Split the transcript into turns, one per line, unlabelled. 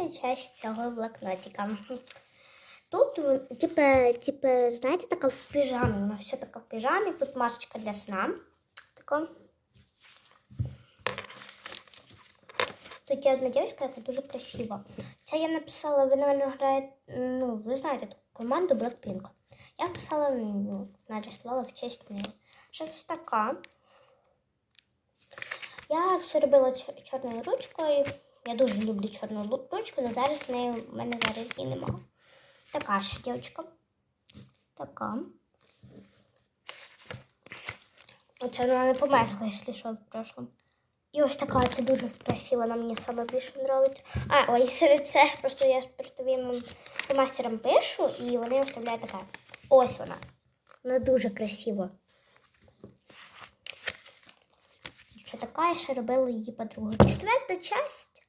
робоча часть цього блокнотика. Тут, типа, типа, знаєте, така в піжамі. Вона все така в піжамі. Тут масочка для сна. Така. Тут є одна дівчинка, яка дуже красива. Це я написала, ви, напевно, граєте, ну, ви знаєте таку команду Blackpink. Я писала, ну, нарисувала в честь неї. Щось така. Я все робила чорною ручкою. Я дуже люблю чорну лу- ручку, але зараз в неї в мене зараз її немає. Така ж дівчинка. Така. Оце вона не померла, якщо що, в прошлом. І ось така, це дуже красиво, вона мені саме більше подобається. А, ой, це, просто я з портовим мастером пишу, і вони виставляють така. Ось вона. Вона дуже красива. Ще така, я ще робила її подругу. Четверта часть